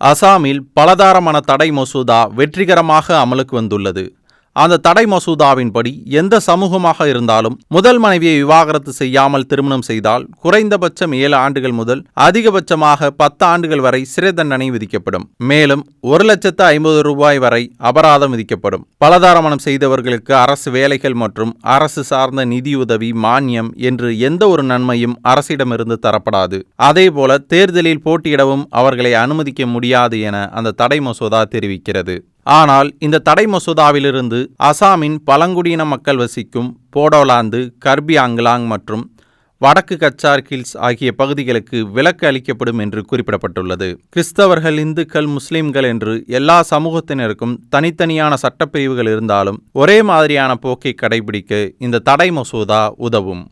அசாமில் பலதாரமான தடை மசோதா வெற்றிகரமாக அமலுக்கு வந்துள்ளது. அந்த தடை மசோதாவின்படி எந்த சமூகமாக இருந்தாலும் முதல் மனைவியை விவாகரத்து செய்யாமல் திருமணம் செய்தால் குறைந்தபட்சம் ஏழு ஆண்டுகள் முதல் அதிகபட்சமாக பத்து ஆண்டுகள் வரை சிறை தண்டனை விதிக்கப்படும். மேலும் ஒரு லட்சத்து ஐம்பது ரூபாய் வரை அபராதம் விதிக்கப்படும். பலதாரமணம் செய்தவர்களுக்கு அரசு வேலைகள் மற்றும் அரசு சார்ந்த நிதியுதவி மானியம் என்று எந்த ஒரு நன்மையும் அரசிடமிருந்து தரப்படாது. அதேபோல தேர்தலில் போட்டியிடவும் அவர்களை அனுமதிக்க முடியாது என அந்த தடை மசோதா தெரிவிக்கிறது. ஆனால் இந்த தடை மசோதாவிலிருந்து அசாமின் பழங்குடியின மக்கள் வசிக்கும் போடோலாந்து கர்பி ஆங்லாங் மற்றும் வடக்கு கச்சார் ஹில்ஸ் ஆகிய பகுதிகளுக்கு விலக்கு அளிக்கப்படும் என்று குறிப்பிடப்பட்டுள்ளது. கிறிஸ்தவர்கள் இந்துக்கள் முஸ்லிம்கள் என்று எல்லா சமூகத்தினருக்கும் தனித்தனியான சட்டப்பிரிவுகள் இருந்தாலும் ஒரே மாதிரியான போக்கை கடைபிடிக்க இந்த தடை மசோதா உதவும்.